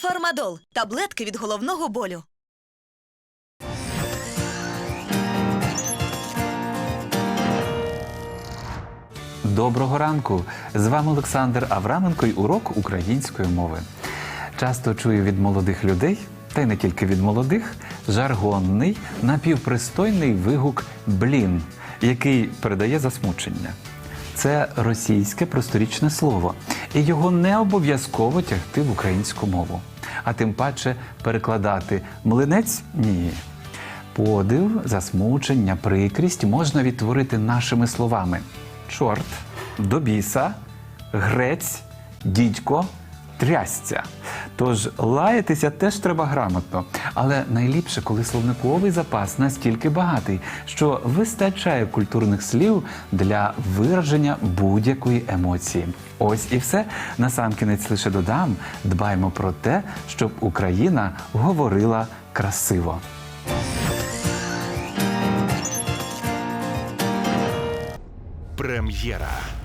Фармадол таблетки від головного болю. Доброго ранку! З вами Олександр Авраменко і урок української мови. Часто чую від молодих людей, та й не тільки від молодих, жаргонний, напівпристойний вигук блін, який передає засмучення. Це російське просторічне слово, і його не обов'язково тягти в українську мову, а тим паче перекладати млинець ні. Подив, засмучення, прикрість можна відтворити нашими словами: чорт, до біса, грець, дідько, трясця. Тож лаятися теж треба грамотно, але найліпше, коли словниковий запас настільки багатий, що вистачає культурних слів для вираження будь-якої емоції. Ось і все. Насамкінець лише додам: дбаймо про те, щоб Україна говорила красиво. Прем'єра.